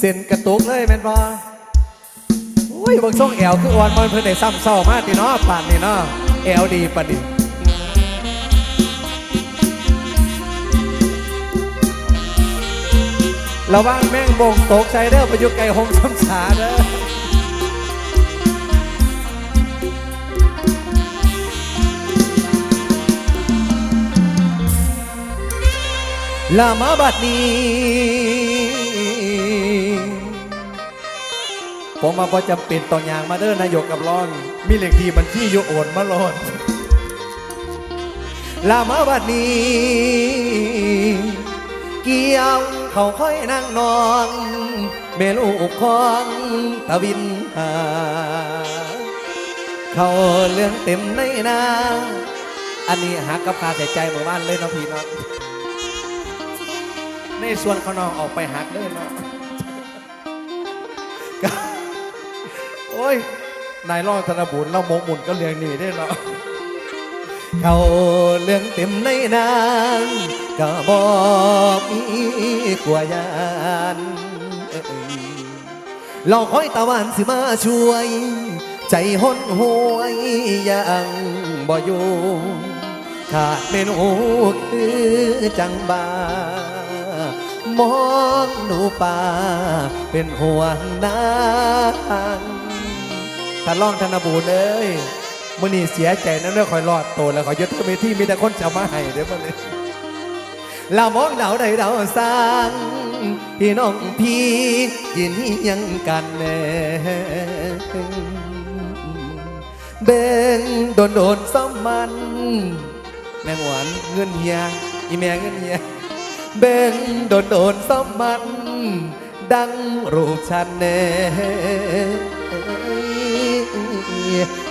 เส้นกระตุกเลยแม่นบ่อุ้ยบางช่องแอลคืออ่อนมันเพิ่นได้ซ้ำเศร้ามากติเนาะป่านนี่เนาะแอลดีปานนี้ระวังแม่งบงตกใจเด้อไปอยู่ไกลหงสำสาเด้อลามาบัดนี้ ผมมาพอจำเป็นต่ออยางมาเด้อนายกกับร้อน มีเลขที่บัญชีอยู่โอนมาโลดลามาบัดนี้ เกี่ยวเขาค่อยนั่งนอนเมลูกของตะวินหา เขาเรื่องเต็มในนาอันนี้หักกับคาใช้ใจายเมื่อวานเลยเนาะพี่เนาะในส่วนเขาน้องออกไปหักเลยเนาะ อ้ย นายรองธนบุญเราโมกหมุนก็เรื่องนี้ได้เนาะเขาเรื่องเต็มในนางก็บอกมีกลัวยานเราคอยตะวันสิมาช่วย ใจหนหวยยังบ่อยู่ขาดเมนูคือจังบามองหนูป่าเป็นห่วงนาง ถ้าล่องธนบูรณ์เลยมื่อนี้เสียใจนั่นเรื่องคอยรอดโตแล้วขอยยศเวทีมีแต่คนจะมาให้เด้อมื่อนี้เรามองเราได้เราสร้างพี่น้องพี่ยินยังกันแน่เบ่งโดนโดนซ้อมมัน แมงหวานเงินเฮียอีแม่เงินเฮียเบ่งโดนโดนซ้อมมัน ดังรูปฉันแน่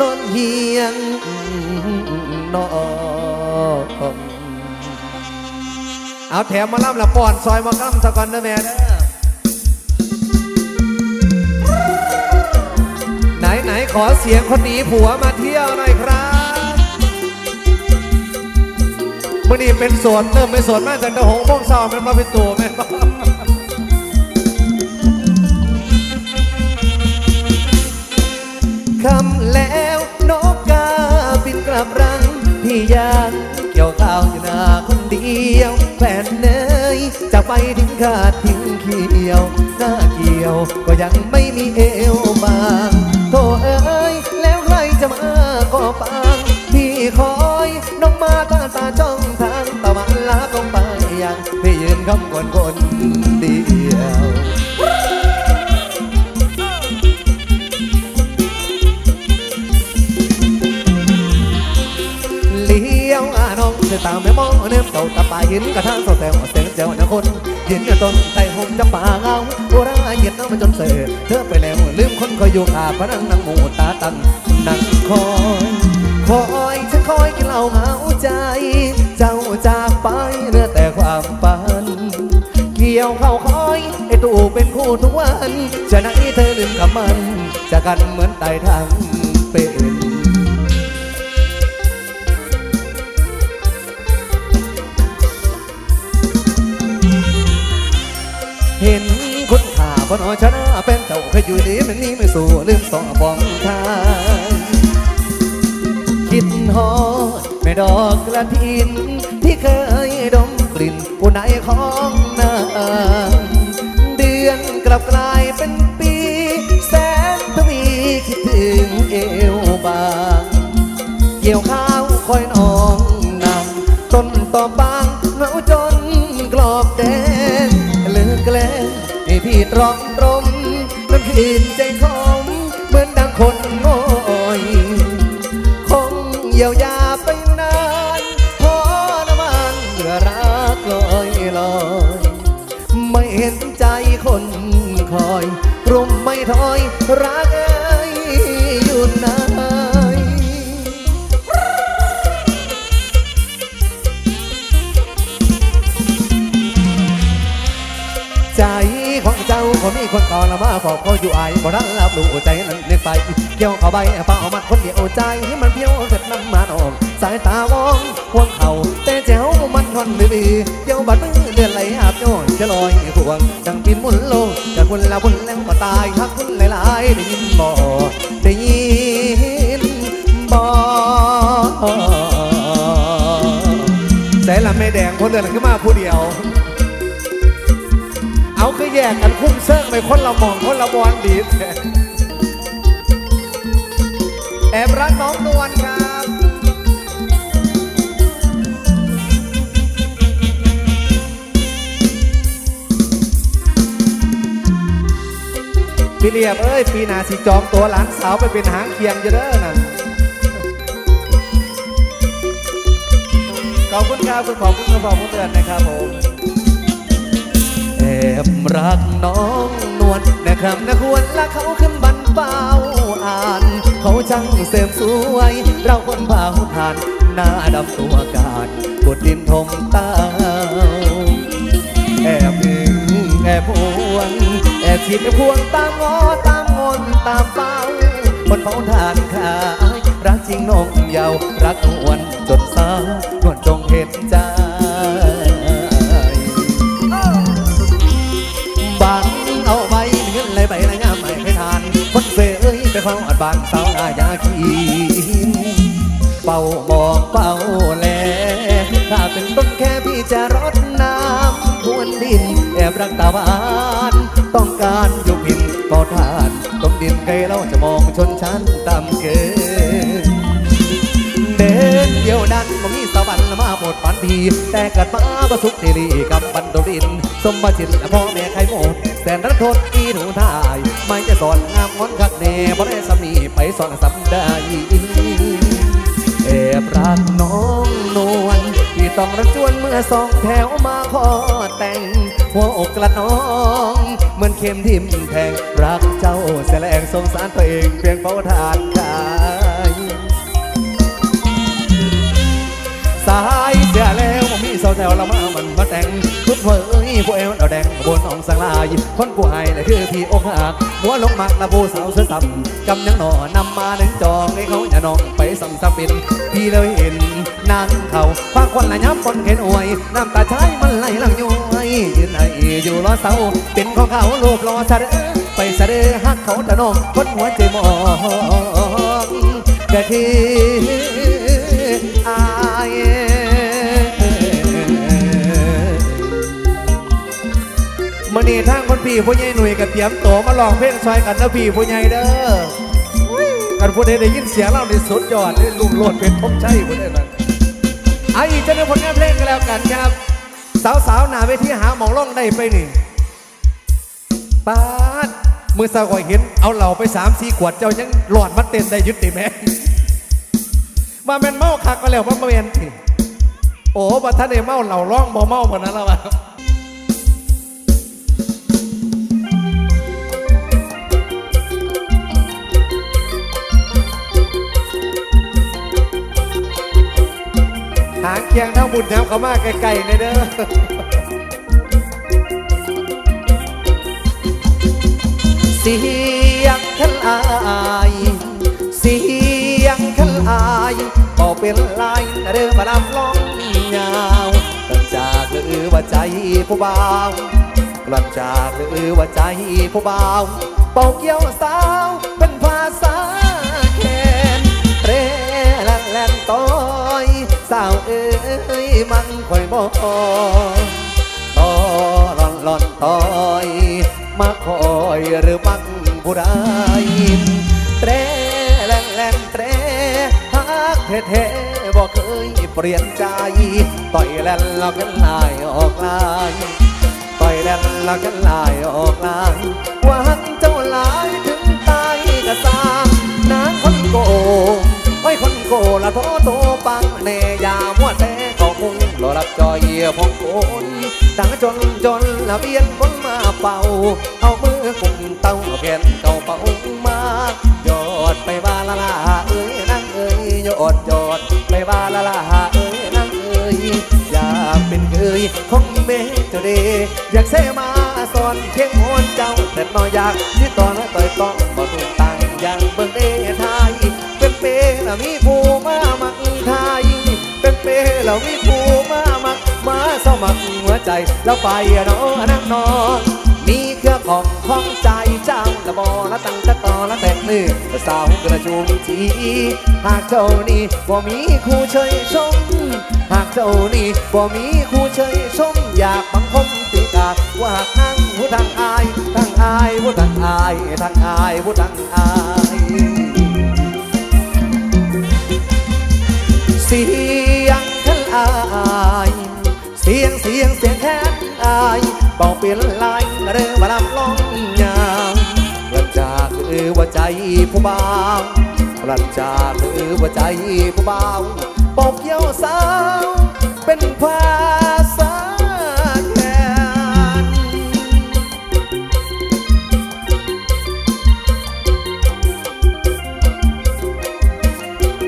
นอนเฮียงนอนเอาแถมมาล่ำละป้อนซอยมาล่ำสะก่อนนะแม่เด้อไหนไหนขอเสียงคนหนีผัวมาเที่ยวหน่อยครับมื่อนี้เป็นสวนเริ่มเป็นสวนมากจากตะหงพวกซอมันมาเป็นตัวแม่คำ พี่ยังเกี่ยวข้าวอยู่นาคนเดียวแฟนเนยจะไปถึงขาดทิ้งเขียว หน้าเกี่ยวก็ยังไม่มีเอวบางโธ่เอ้ยแล้วใครจะมาก็ปังพี่คอยน้องมาตาตาจ้องทางตะวันลาลงไปยังพี่ยืนคำคนคนเดียว ตาไม่มองเนมเต่าตาปลาหินกระทั่งเสาแซวเสียงเจ้าหน้าคนหินต้นไต่หงจำป่าเงาโบราณเหยียดน้ำมันจนเสือเธอไปแล้วลืมคนคอยอยู่ขาพนังนางหมูตาตั้งนั่งคอยคอยฉันคอยกินเหล้าเหงาใจ เจ้าจากไปเหลือแต่ความฝันเกี่ยวเข้าคอยไอตู่เป็นคู่ทุกวันจะไหนเธอลืมกับมันจะกันเหมือนไต่ทาง คนอ่อนหอชนะเป็นเจ้าเคยอยู่ดีมันนี่ไม่สู้ลืมสองฟองทางคิดฮอดแม่ดอกกระถิน ที่เคยดมกลิ่นผู้ไหนของนางเดือนกลับกลายเป็น ตรองตรมน้ำคืนใจคงเหมือนดังคนโง่อยคงเยียวยาไปนานพอน้ำมันเมื่อรักลอยลอย ไม่เห็นใจคนคอย รุมไม่ถอยรัก คนต่อละมาขอบก็อยู่ไอายบ่รักรับรู้ใจนั้นเรียกไปเกี่ยวเข้าไปเป่ามัดคนเดียวใจให้มันเพี้ยวเสร็จน้ำมันออกสายตาวองห่วงเข่าแต่เจ้ามันทนดีเกี่ยวบัดมือเดือนไหลอาบโยนจะลอยห่วงจังปินมุนโลกจะคุณละคุณแล้วก็ตายฮักคุณหลายๆได้ยินบ่ได้ยินบ่ใส่ละแม่แดงคนเดินขึ้นมาผู้เดียว เอาคือแยกกันคุ้มเซิ่งไปคนละหมองคนละบอลดีแอบรักน้องนวลครับพี่เรียบเอ้ย ปีนาสิจองตัวหลานสาวไปเป็นหางเคียงจะเด้อนั่นขอบคุณครับคุณขอบคุณกระบอกคุณเตือนนะครับผม บรักน้องนวลนะครับนะควรละเขาขึ้นบันเป้าอ่าน เขาจังเสริมสวย เราคนเผาทาน หน้าดำตัวการกดดินทมเต้าแอบหึงแอบพวงแอบฉีดแอบพวงตามงอตามงอนตามเฝ้าบนเฝ้าทานขายรักจริงน้องเยาวรักนวลจนสาวนวลจงเห็นใจ ยเอ้ยไปเข้าอัดบานสาวนายาคีเป่ามองเป่าแล ถ้าเป็นต้นแค่พี่จะรดน้ำพรวนดินแอบรักตาหวาน ต้องการอยู่พินเป่าทานต้นดินไกลเราจะมองชนชั้นต่ำเกินเดินเดียวดันบ่มีสวรรค์มาหมดฝันพีแต่เกิดมาประสุขดีลีกับบันโดดิน สมบัติพ่อแม่ใครหมด แสนรักโทษอีหนูทายไม่จะสอนงามงอนคักแน่บ่ได้สำนีไปสอนสำได้แอบรักน้องนวลที่ต้องรักจวนเมื่อสองแถวมาขอแต่ง หัวอกกระน้องเหมือนเข็มทิ่มแทงรักเจ้าแสลงสงสารตัวเองเพียงเฝ้าทานขา สายเสียแล้วบ่มีสาวแถวเรามามันมาแต่งทุกเว้ยผู้เอวเอาแดงบนหนองสังลายคนผู้ให้เลยคือพี่อกหักหัวลงมักละผู้สาวเสื้อสับกำยังหนอนำมาหนึ่งจองให้เขาอย่านองไปสัมสัมปินพี่เลยเห็นนางเขาฟางคนละยับคนเข็นอวยน้ำตาชายมันไหลลังย้อยยืนไออยู่รอเสาเป็นของเขาลูบรอเสะเดไปเสะเดอฮักเขาแต่น้องคนหัวใจมองแต่ที่ อายมื่อนี้ทางคนพี่ผู้ใหญ่หนุ่ยกับเตรียมโตวมาลองเพลงซอยกันนะพี่ผู้ใหญ่เด้อกันผู้ใดได้ยินเสียงเราในสุดยอดนี่ลุงโลดเป็นทบใช่ผู้ใดนั้นไอ้อีกจะได้ผลงานเพลงกันแล้วกันครับ สาวๆหนาไปที่หาหมองร่องได้ไปนี่ปาดมือสาวก่อยเห็น เอาเหล่าไปสามสี่ขวดเจ้ายังหลอดมัดเต้นได้ยุติแม่ มาแมนเมาคักก็แล้วว่ามาแมนที่โอ้บัท่านได้เมาเหล่าร้องบ่เมาเหมือนนั้นแล้ววะหางเคียงเท่าบุญแถวเขามาไกลๆในเด้อสี เป็นลายเริ่มมาลำลองยาวกลับจากหรือว่าใจผู้บ่าวกลับจากหรือว่าใจผู้บ่าวเป่าเกี่ยวสาวเป็นภาษาแคนเรลันแลนต้อยสาวเอ้ยมันคอยบอกต่อร่อนร่อนต่อยมาคอยหรือมักผู้ใด เท่ๆบอกเคยเปลี่ยนใจ ต่อยแลนแล้วกันลายออกลายต่อยแลนแล้วกันลายออกลายว่าหักเจ้าหลายถึงตายก็สร้างนางคนโกงไว้คนโกละโทโตปังแน่ยามัวแต่เขาคงรอรับจอยพองโกนดังจนจนละเบียนคนมาเป่า เอามือกุมเต้าแขนเก่าเป่ามา ยอดไปบาละลาเอ้ยยอดยอดไปบาละละหาเอ้ยนั่งเอ้ยอยากเป็นเคยของเมเจเดอยากเสมาสอนเพียงโหนเจ้าแต่น้อยอยากที่ตอนนั้นต่อยต้องบ่ถูกตังอย่างเบิ่งเดทยเป็นเปแล้วมีผู้มามักทายเป็นเปแล้วมีผู้มามักมาเศร้ามักหัวใจแล้วไปเนาะนั่งนอน มีเครื่องของของใจเจ้าละบอละตั้งตะตอละแต่งมือสาวกระจุมจีหากเจ้านี่บ่มีคู่เชยชม หากเจ้านี่บ่มีคู่เชยชม อยากบังคมตีกาว่าหากนั่งผู้ทางอายทางอายผู้ทางอายทางอายผู้ทางอายเสียงท่านอาย เสียงเสียงเสียงแค้นอายเบาเปลี่ยนลาย เรื่องมาลำลองยาวกระจากคือว่าใจผู้บ่าวกระจากคือว่าใจผู้บ่าวปอบเยี่ยวสาวเป็นภาษาแทน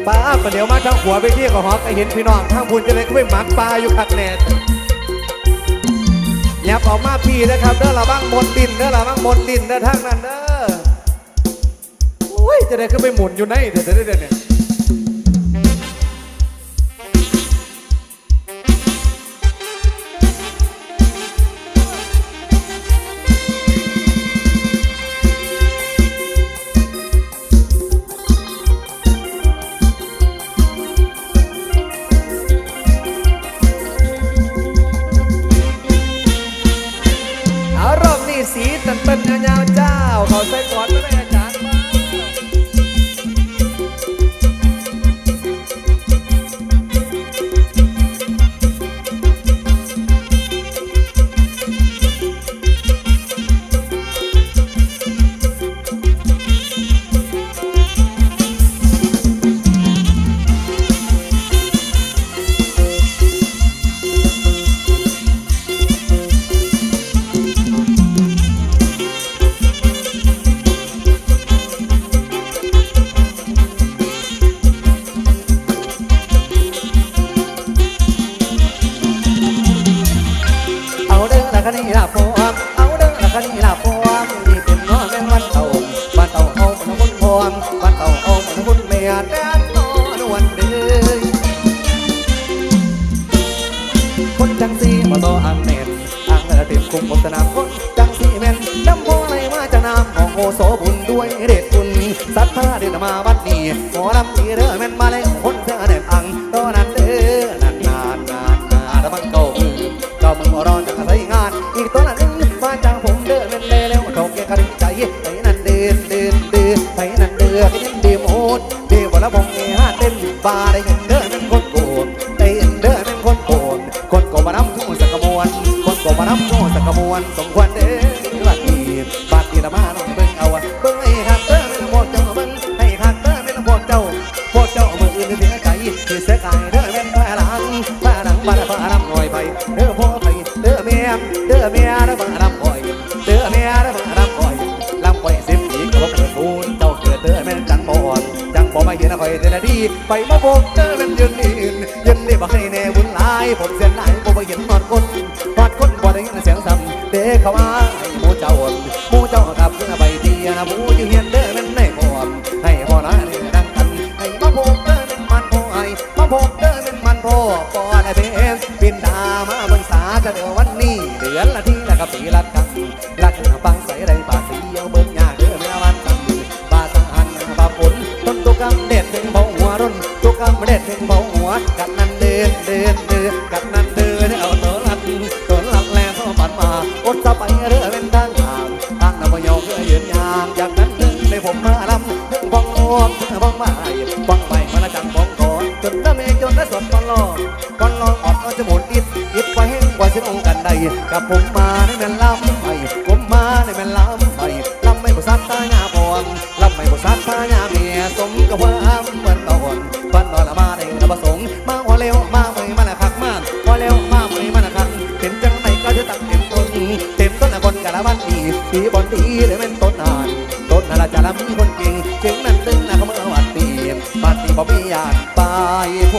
ป้าประเดี๋ยวมาทางหัวไปที่ก็หอก็เห็นพี่น้องทางบุญจะเลยก็ไปหมักปลาอยู่คักแน่ ย่าออกมาพี่นะครับเด้อระวังมนดินเด้อระวังมนดินเด้อทางนั้นเด้ออุ้ยจะได้ขึ้นไปหมุนอยู่ในเดี๋ยวเดี๋ยวเดี๋ยวเนี่ยางเต็มคุมบนสนาคนจังสีแมนน้ำพอไหลมาจากน้ำของโอโสบุญด้วยเด็ดคุณสัทธาเดินมาวัดนี้ขอรำดีเด้อแม่นมาเลยคนเธอเน็ตอังตอนนั้นเด้อนานนานนานนานแล้วมันเก่ามือเก่ามึงรอจากอะไรงาน อีกตัวละหนึ่งมาจากผมเด้อแม่นเลยแล้วโถกแกกระดิ่งใจไปนั่นเดินเดินเดินไปนั่นเดือไปนั่นเดียมโอดเดียวแล้วผมเอฮาเต้นบาร์ได้ เสียใจที่เสกายเด้อแม่นพาหลังพาหลังบ้านพาน้ำหน่อยไปเด้อพ่อไปเด้อแม่เด้อแม่เด้อพาน้ำอ่อยเด้อแม่เด้อพาน้ำอ่อยลำไปสิบปีก็บ่เกิดบุญเจ้าเกิดเด้อแม่นจังบ่อ่อนจังบ่มาเห็นคอยเด้อดีไปมาพบเด้อแม่นยืนนี่ยืนนี่บ่ให้แน่บุญหลายผมเสียหลายบ่ไปเห็นนอนคนนอนคนบ่ได้ยินเสียงซ้ำเด้เขาว่าให้หมู่เจ้าหมู่เจ้ากับเพื่อใบเดียนะหมู่ยู่เฮียนเด้อแม่น กำเด็ดถึงเบาหัวกันนั่นเดินเดินเดินกันนั่นเดินเอาตัวลัดตัวลัดแลเข้าปันมาอดสะไปเรือเป็นทางทางทางน้ำมายองเพื่อยืนยางจากนั้นถึงในผมมาลำถึงบ้องอ้อมถึงบ้องไม้บ้องไม้มาละจังบ้องก่อนจนน้ำเมฆจนได้สดตอนรอก่อนรอออดก็จะหมุนอิดอิดไปแห้งกว่าสิองกันใดกับผมมาในแม่นลำ สีบอลดีเลยแม่นต้นนานต้นน่ะละจะละมีคนเก่งเก่งนั่นตึงนะเขาเมื่อวันตีบัดนี้บ่มีอยากไปโพ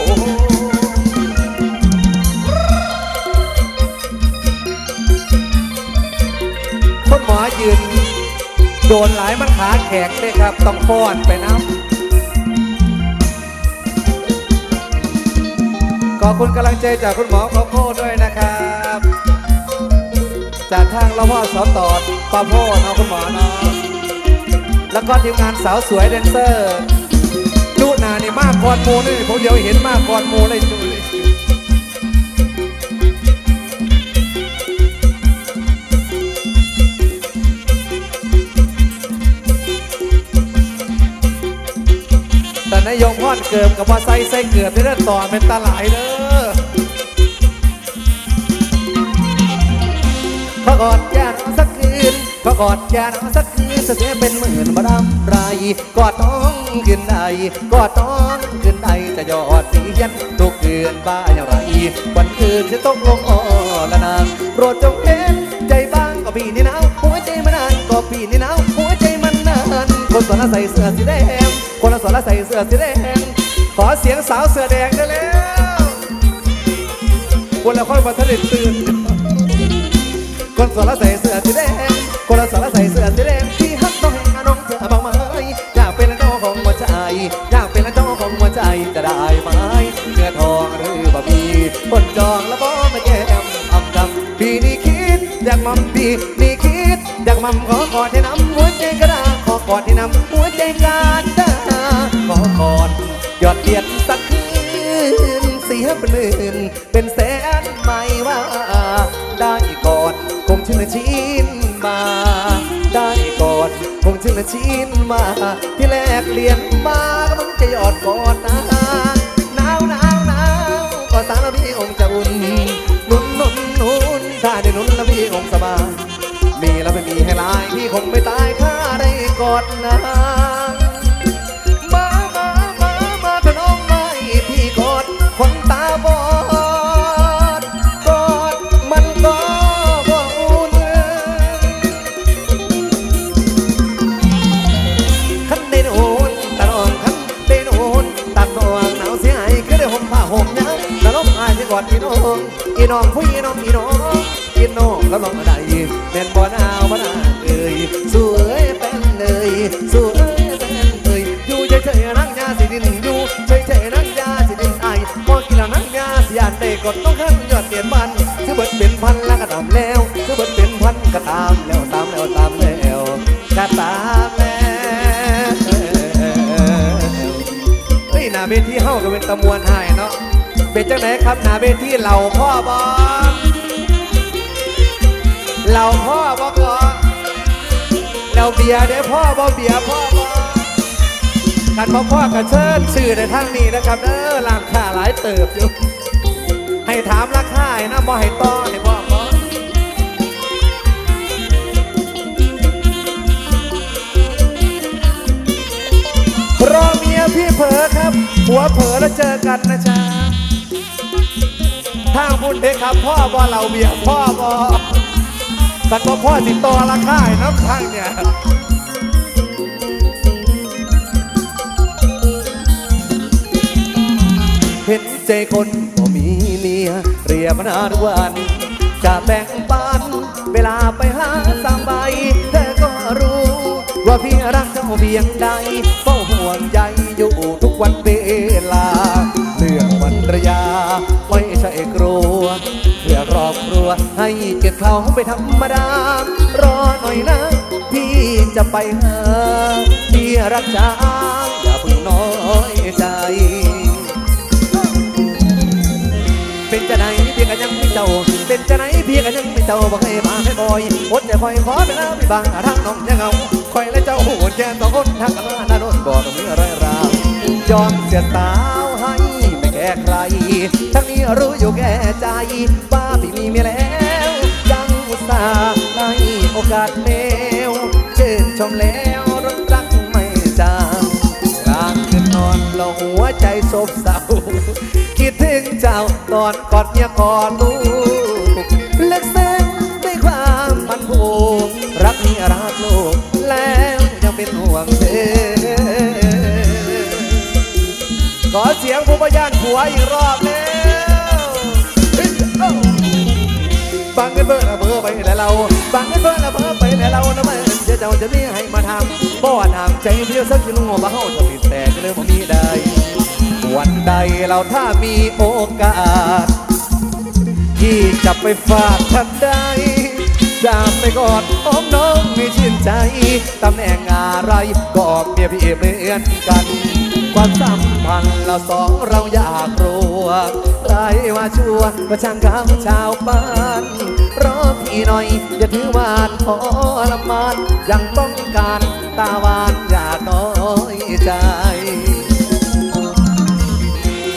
คนหมอยืน โดนหลายมันขาแขกเลยครับ ต้องป้อนไปน้ำขอบคุณกำลังใจจากคุณหมอโคโค่ด้วยนะครับ จากทางละพ่อสอตอดป้าโพเนาะคุณหมอเนาะแล้วก็ทีมงานสาวสวยแดนเซอร์ลูนานี่มากกอนโมนี่ผมเดียวเห็นมากกอนโมเลยจุเลยแต่นายยงพอดเกิบกับว่าใส่ใส่เกือบได้ต่อเป็นตาหลายเด้อ พอกอดยานอนสักคืนพอกอดยานอนสักคืนเสียเป็นหมื่นบารำไรกอดท้องขึ้นใดกอดท้องขึ้นใดจะยอดเสียนทุกคืนบ้าอย่างไรวันคืนจะตกลงอ่อละนางโปรดจงเห็นใจบ้างก็พี่นี่หนาวหัวใจมันนานก็พี่นี่หนาวหัวใจมันนานคนสวนใส่เสื้อสีแดงคนละสวนใส่เสื้อสีแดงขอเสียงสาวเสื้อแดงได้แล้วคนละค่อยมาทะเลตื่น คนสละใส่เสื้อสีแดงคนละสละใส่เสื้อสีแดงที่ฮักน้องแห่งน้องเธอบางไหมอยากเป็นเจ้าของหัวใจ อยากเป็นเจ้าของหัวใจจะได้ไหมเนื้อทองหรือบะบีคนจองแล้วบ่มาแก้มอำดำพี่นี่คิดอยากมั่มพี่นี่คิดอยากมั่มขอกอดให้น้ำหัวใจกระดาขอกอดให้น้ำหัวใจกาดาขอกอดยอดเดียดสักคืนเสียเป็นหมื่นเป็นแสนไม่ว่าได้ก่อนคงชื่นชินมา ได้ก่อนคงชื่นชินมา ที่แรกเรียนมาก็มึงจะยอดก่อนนะหนาวหนาวหนาวก็สารพี่องค์จะอุ่นนุ่นนุ่นนุ่นถ้าได้นุ่นแล้วพี่องค์สบายมีแล้วไม่มีให้ลายพี่คงไม่ตายถ้าได้กอดนา อายที่กอดอีน้องอีน้องผู้อีน้องอีน้องอีน้องแล้วน้องอะไรแม่นบ่หนาวบ่หนาเอ้ยสู้เอ้ยเป็นเลยสู้เอ้ยเป็นเลยอยู่เฉยๆนั่งยาสิดินอยู่เฉยๆนั่งยาสิดินไอพอกินแล้วนั่งยาสิยานเตะกดต้องขั้นยอดเตียนมันซื้อเบิดเป็นพันแล้วก็ตามแล้วซื้อเบิดเป็นพันก็ตามแล้วตามแล้วตามแล้วก็ตามแล้วเฮ้ยหน้าเวทีเฮาก็เป็นตะมวนหายเนาะ เป็นจังไหนครับหนาเวทีเหล่าพ่อบอเหล่าพ่อบอก่อนเราเบียร์เด้พ่อบ่เบียร์พ่อบ่กันพ่อพ่อกันเชิญสื่อในทางนี้นะครับเออร้านค้าหลายเติบอยู่ให้ถามราคาให้นะบ่ให้ต่อให้พ่อพ่อรอเมียพี่เผลอครับ หัวเผลอแล้วเจอกันนะจ๊ะ ทางบุญเด็กครับพ่อบ่เราเบียร์พ่อบ่กันพ่อพ่อติดต่อราคาให้น้ำทางเนี่ยเห็นใจคนบ่มีเมียเรียบนาทุกวัน จะแบ่งปันเวลาไปหาสามใบเธอก็รู้ ว่าพี่รักเจ้าเพียงใดเฝ้า ให้เก็บเขาไปธรรมดารอหน่อยนะ พี่จะไปหาพี่รักจ้าอย่าเพิ่งน้อยใจ เป็นจะไหนเพียงกันยังไม่เจ้า เป็นจะไหนเพียงกันยังไม่เจ้าบอกให้มาให้บ่อยอดใจคอยขอเป็นอาพี่บางทางน้องยังเอาคอยและเจ้าโหดแกนสองคนทางกันมาหน้าโน้นบ่ต้องมีอะไรราวยอมเสียสา วให้ไม่แก้ใคร ทั้งนี้รู้อยู่แก่ใจว่าพี่มีเมียแล้วยังอุตส่าห์ให้โอกาสเมวชื่นชมแล้วรักรักไม่จางกลางคืนนอนลงหัวใจโศกเศร้า คิดถึงเจ้าตอนกอดเมียกอดลูก อเสียานผัวอีกรอบแล้วเฮ้ยเอ้าบังกันเบอร์ละเบอร์ไปแต่เราบังกันเบอร์ละเบอร์ไปแต่เรานะมันเดี๋ยวเจ้าจะมีให้มาทำบ่อนามใจเดียวสักกิโลบ้าเฮาจะติดแต่ก็เลยบ่มีได้ วันใดเราถ้ามีโอกาส ที่จะไปฝากท่านใดจากไปกอดอ้อมน้องไม่ชื่นใจตำแหน่งอะไรก็เมียพี่เหมือนกัน ความสัมพันธ์เราสองเราอยากรู้ใครว่าชั่วร์ก็ช่างเขาชาวบ้านรอพี่หน่อยอย่าถือหวานพอละมานยังต้องการตาหวานอย่าน้อยใจ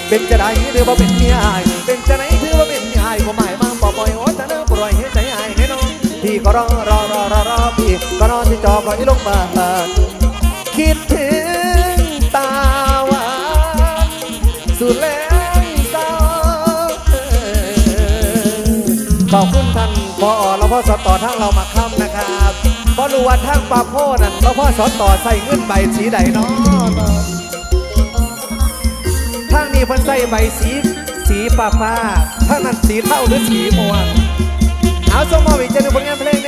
เป็นจะได้หรือว่าเป็นเมียอายเป็นจะไหนถือว่าเป็นเมียอายก็หมายมาปล่อยโอ้แต่เนื้อปล่อยให้ใจอายแน่นอนพี่ก็รอรอรอรอรอพี่ก็รอที่จอปล่อยลงมา สุดแรงเศร้าขอบคุณท่านพอเราพ่อสอต่อทางเรามาค้ำนะครับเพราะรู้ว่าทางปาโพนั่นเราพ่อสอต่อใส่เงินใบสีใดเนาะทางนี้เพิ่นใส่ใบสีสีฟ้าฟ้าทางนั้นสีเท่าหรือสีม่วงเอาส่งมาอีกเจอหนึ่งผลงานเพ